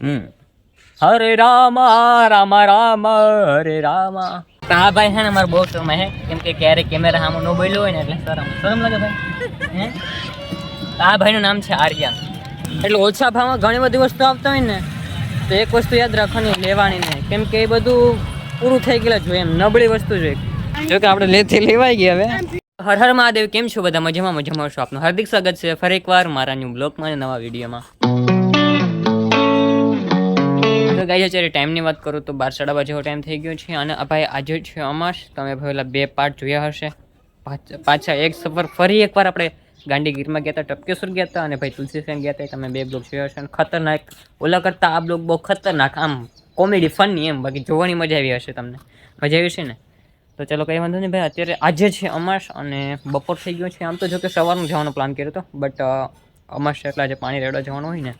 હમ. હરે રામ રામ રામ હરે રામ. હા ભાઈ છે ને મારો બહુ શરમ હે. કેમ કે ક્યારેક કેમેરા સામે ન બોલ્યો હોય ને એટલે શરમ શરમ લાગે ભાઈ. હે? આ ભાઈનું નામ છે આર્યન એટલે ઓછા ભાવમાં ઘણી બધી વસ્તુ આપતા હોય ને તો એક વસ્તુ યાદ રાખવાની લેવાની નહીં. કેમ કે એ બધું પૂરું થઈ ગયેલા જોઈએ એમ. નબળી વસ્તુ જોઈએ જો કે આપણે લેથી લેવાઈ ગયા હવે. હર હર મહાદેવ કેમ છો બધા? મજામાં મજામાં છો આપનું? હાર્દિક સ્વાગત છે ફરી એકવાર મારા ન્યૂ બ્લોગમાં અને નવા વિડીયોમાં તો અત્યારે ટાઈમની વાત કરું તો બાર સાડા બાર જેવો ટાઈમ થઈ ગયો છે અને ભાઈ આજે છે અમાસ. તમે ઓલા બે પાર્ટ જોયા હશે. પાછ- એક સફર ફરી એકવાર આપણે ગાંધીગીરમાં ગયા હતા, ટપકેશ્વર ગયા હતા અને ભાઈ તુલસીસેન ગયા હતા તમે બે બ્લોગ જોયા હશે. અને ખતરનાક, ઓલા કરતાં આ બ્લોગ બહુ ખતરનાક, આમ કોમેડી ફની એમ, બાકી જોવાની મજા આવી હશે તમને. મજા આવી છે ને? તો ચલો કંઈ વાંધો નહીં ભાઈ, અત્યારે આજે છે અમાસ અને બપોર થઈ ગયો છે. આમ તો જો કે સવારનું જવાનો પ્લાન કર્યો હતો બટ અમાસ એટલે આજે પાણી રેડવા જવાનું હોય ને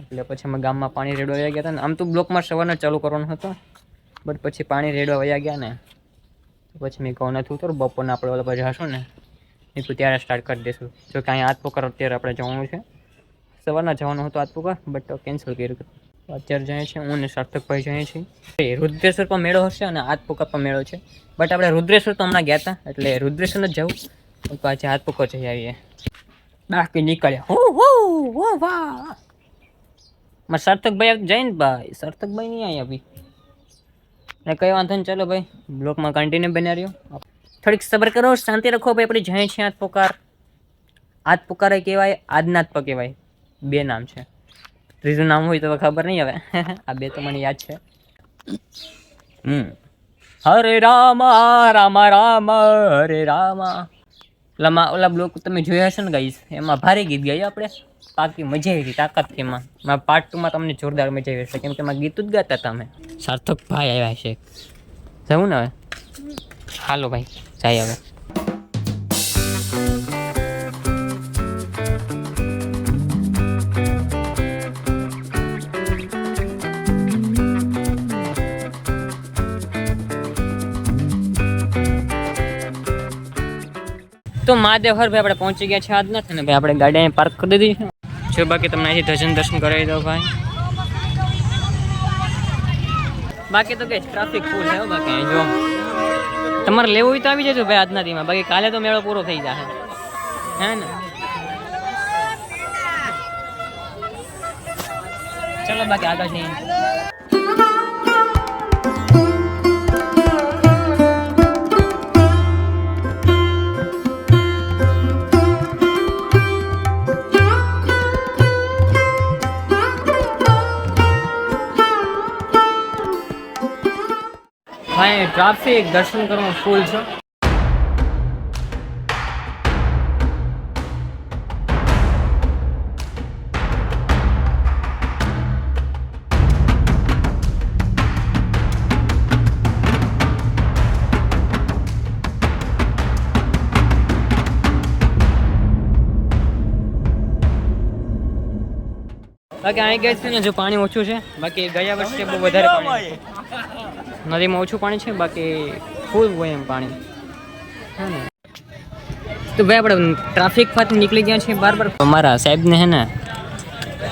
એટલે પછી અમે ગામમાં પાણી રેડવા વયા ગયા હતા ને, આમ તો બ્લોકમાં સવારને ચાલુ કરવાનું હતો, બટ પછી પાણી રેડવા વયા ગયા ને પછી મેં કહું નથી ઉતરું બપોરના આપણે ઓલા પછી હશું ને, મેં તો ત્યારે સ્ટાર્ટ કરી દઈશું જો કે અહીંયા હાથ પોકાર અત્યારે આપણે જવાનું છે. સવારના જવાનું હતું હાથ પોકાર બટ કેન્સલ કર્યું અત્યારે જઈએ છીએ, હું ને સાર્થકભાઈ જઈએ છીએ. એ રુદ્રેશ્વર પર મેળો હશે અને હાથ પોકાર પણ મેળો છે. બટ આપણે રુદ્રેશ્વર તો હમણાં ગયા હતા, એટલે રુદ્રેશ્વર જ જવું. પાછી હાથ પોકર જઈ આવીએ. બાકી નીકળ્યા. હો હો, વાહ! મારા સાર્થકભાઈ જઈને ભાઈ સાર્થકભાઈ નહીં આવી અભી ને કઈ વાંધો નહીં ચાલો ભાઈ બ્લોકમાં કન્ટિન્યુ બન્યા રહ્યો. થોડીક સબર કરો શાંતિ રાખો ભાઈ આપણે જઈએ છીએ હાથ પોકાર. હાથ પોકારે કહેવાય આદનાથ કહેવાય બે નામ છે. ત્રીજું નામ હોય તો ખબર નહીં હવે. આ બે તો મને યાદ છે. હમ. હરે રામ રામ રામ હરે રામ. ઓલા ઓલા બ્લોક તમે જોયા હશે ને ગાઈસ એમાં ભારે ગીત ગાઈ આપણે. બાકી મજા આવી હતી તાકાતથી એમાં. મારા પાર્ટ ટુમાં તમને જોરદાર મજા આવી હશે. કેમ કે એમાં ગીત જ ગાતા તમે સાર્થક ભાઈ આવ્યા છે. જવું ને હવે? હાલો ભાઈ, જાય હવે. તો મહાદેવ હર ભાઈ આપણે પહોંચી ગયા છે. આજ નથી ને ભાઈ, આપણે ગાડી અહીં પાર્ક કરી દીધી છે. જો બાકી તમને અહીંથી ધજન દર્શન કરાવી દો ભાઈ. બાકી તો કઈ ટ્રાફિક ફૂલ છે બાકી જો. તમારે લેવું હોય તો આવી જજો ભાઈ આજના દીમાં બાકી કાલે તો મેળો પૂરો થઈ જશે. હે ને? ચલો બાકી આગળ ભાઈ ટ્રાફિક દર્શન કરવાનું ફૂલ છે. બાકી અહીં ગઈ છે ને જો પાણી ઓછું છે. બાકી ગયા વર્ષે બહુ વધારે પાણી. નદીમાં ઓછું પાણી છે બાકી ફૂલ હોય એમ પાણી. હે ને? તો ભાઈ આપણે ટ્રાફિકમાંથી નીકળી ગયા છીએ બાર બાર. અમારા સાહેબને હે ને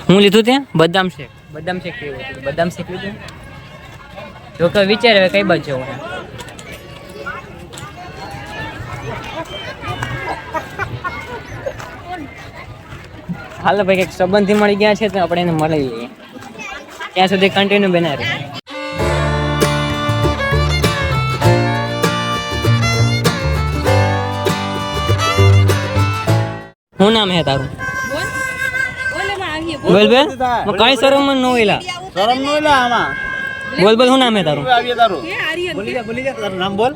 હું લીધું ત્યાં? બદામ શેક. બદામ શેક પીવું બદામ શેક લીધું? જો કે વિચારે કઈ બાજુ જવું હાલ ભાઈ કંઈક સંબંધી મળી ગયા છે તો આપણે એને મળી લઈએ. ત્યાં સુધી કન્ટિન્યુ બનાવી હું શું નામ હે તારું? બોલ બે કઈ શરમ ન હોઈલા શરમ નો લે આમાં. બોલ બોલ શું નામ હે તારું. બોલી જા બોલી જા તારું નામ બોલ.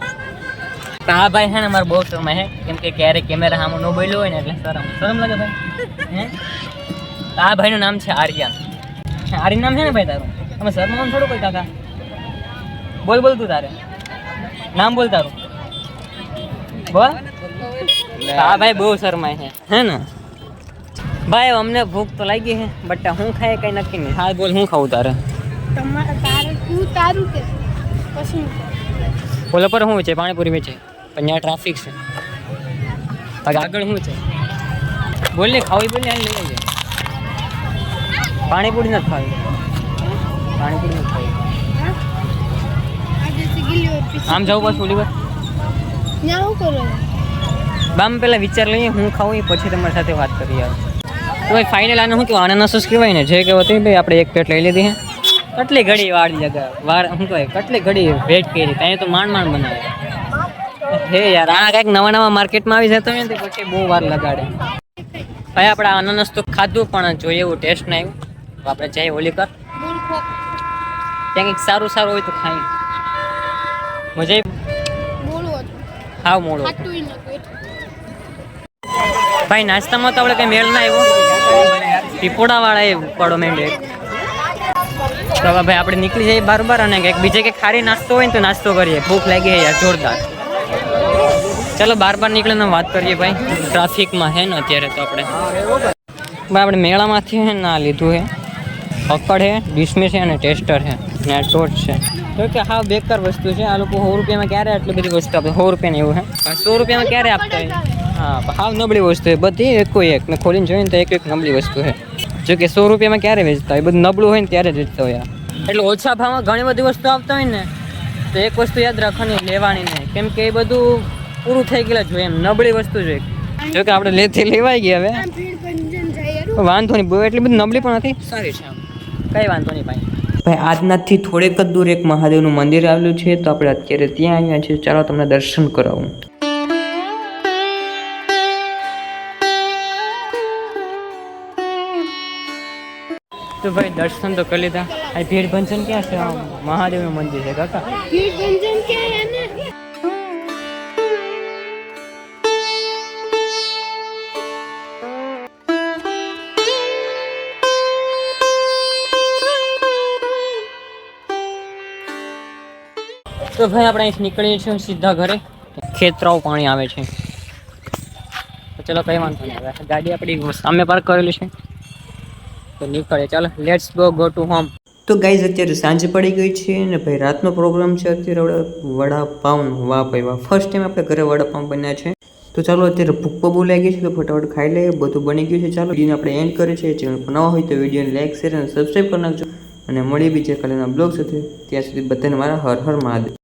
તો આ ભાઈ છે ને મારે બહુ શરમ હે કેમ કે ક્યારેક કેમેરા સામે ન બોલ્યો હોય ને એટલે શરમ શરમ લાગે ભાઈ. હે? તો આ ભાઈનું નામ છે આર્યન. આર્યન નામ છે ને ભાઈ તારું? તમે શરમાવાનું થોડું કોઈ કાકા. બોલ બોલ તું તારે. નામ બોલ તારું. બોલ. આ ભાઈ બહુ શરમાય છે. હે ને? ભાઈ અમને ભૂખ તો લાગી છે બટ હું ખાય કઈ નક્કી નહીં. હા બોલ હું ખાવું તારે? તમારે તારે તું તારું કે? પછી બોલો પર શું છે પાણીપુરી વેચે પણ ત્યાં ટ્રાફિક છે આગળ શું છે? બોલ ને, ખાવી બોલ ને લઈ આવજે પાણીપુરી નથી ખાવી. પાણીપુરી નથી ખાવી. આમ જવું પાછું ઓલી કરો બામ પહેલાં વિચાર લઈએ, હું ખાવું એ પછી તમારી સાથે વાત કરી આવે તો ભાઈ ફાઇનલ આને શું કહેવાય? આનાનસ કહેવાય ને? જે કહેવાય તે ભાઈ, આપણે એક પ્લેટ લઈ લીધી હે. કેટલી ઘડી વાળી જગા? વાર, શું કહેવાય? કેટલી ઘડી વેટ કરી? ત્યાં તો માંડ માંડ બનાવે. હે યાર, આ કંઈક નવા નવા માર્કેટમાં આવી જતો હોય ને પછી બહુ વાર લગાડે. ભાઈ, આપણે અનાનસ તો ખાધું પણ જોઈએ એવું ટેસ્ટ ના આવ્યું. આપણે જઈએ હોલી કર ત્યાં કંઈક સારું સારું હોય તો ખાઈ મજા હાવ મોડું ભાઈ, નાસ્તામાં તો આપણે કઈ મેળ ના આવ્યો. પીપોડા વાળા એ પડો મેંડે તો ભાઈ, આપણે નીકળી જઈએ બારબાર અને કંઈક બીજે કંઈક ખારી નાસ્તો હોય ને તો નાસ્તો કરીએ. ભૂખ લાગી યાર, જોરદાર. ચલો બાર બાર નીકળીને વાત કરીએ ભાઈ. ટ્રાફિકમાં હે ને અત્યારે તો આપણે. ભાઈ આપણે મેળામાંથી હે ના લીધું હે. પકડ હે ડિસ્મિસ છે અને ટેસ્ટર છે ને ટોર્ચ ટોચ છે. તો કે હા બેકાર વસ્તુ છે. આ લોકો સો રૂપિયામાં ક્યારે આટલી બધી વસ્તુ આપે? સો રૂપિયાની એવું હે. સો રૂપિયામાં ક્યારે આપતા હોય? હા હાવ નબળી વસ્તુ છે બધી એકો એક. મેં ખોલીને જોઈને તો એક એક નબળી વસ્તુ છે જો કે સો રૂપિયામાં ક્યારે વેચતા હોય? બધું નબળું હોય ને ત્યારે જ વેચતા હોય એટલે ઓછા ભાવમાં ઘણી બધી વસ્તુ આપતા હોય ને તો એક વસ્તુ યાદ રાખવાની લેવાની નહીં. કેમ કે એ બધું પૂરું થઈ ગયેલા જોઈએ એમ. નબળી વસ્તુ જોઈએ જો કે આપણે લેથી લેવાઈ ગયા હવે. વાંધો નહીં બહુ એટલી બધી નબળી પણ નથી. સારી છે કઈ વાંધો નહીં ભાઈ. ભાઈ આજનાથી થોડેક જ દૂર એક મહાદેવનું મંદિર આવેલું છે. તો આપણે અત્યારે ત્યાં આવ્યા છીએ. ચાલો તમને દર્શન કરાવું. તો ભાઈ દર્શન તો કરી લીધા. આ ભીડ ભંજન ક્યાં છે? મહાદેવનું મંદિર છે કાકા. ભીડ ભંજન ક્યાં? તો ભાઈ આપણે અહીંથી નીકળીએ છીએ સીધા ઘરે. ખેતરાઓ પાણી આવે છે. તો ચલો કઈ વાંધો નહીં આવે ગાડી આપણી સામે પાર્ક કરેલી છે. તો નીકળે ચાલો let's go go to home તો ગાઈઝ અત્યારે સાંજ પડી ગઈ છે અને ભાઈ રાતનો પ્રોગ્રામ છે. અત્યારે આપણે વડાપાઉં વાહ ભાઈ વાહ. ફર્સ્ટ ટાઈમ આપણે ઘરે વડાપાઉં બન્યા છે. તો ચાલો, અત્યારે ભૂખ બહુ લાગી છે તો ફટાફટ ખાઈ લઈએ. બધું બની ગયું છે. ચાલો વિડીયોને આપણે એન્ડ કરીએ છીએ. ચેનલ પર નવા હોય તો વિડીયોને લાઈક શેર અને સબસ્ક્રાઈબ કરી નાખજો. અને મળીએ બીજા કાલેના બ્લોગ સાથે. ત્યાં સુધી બધાને મારા હર હર મહાદેવ.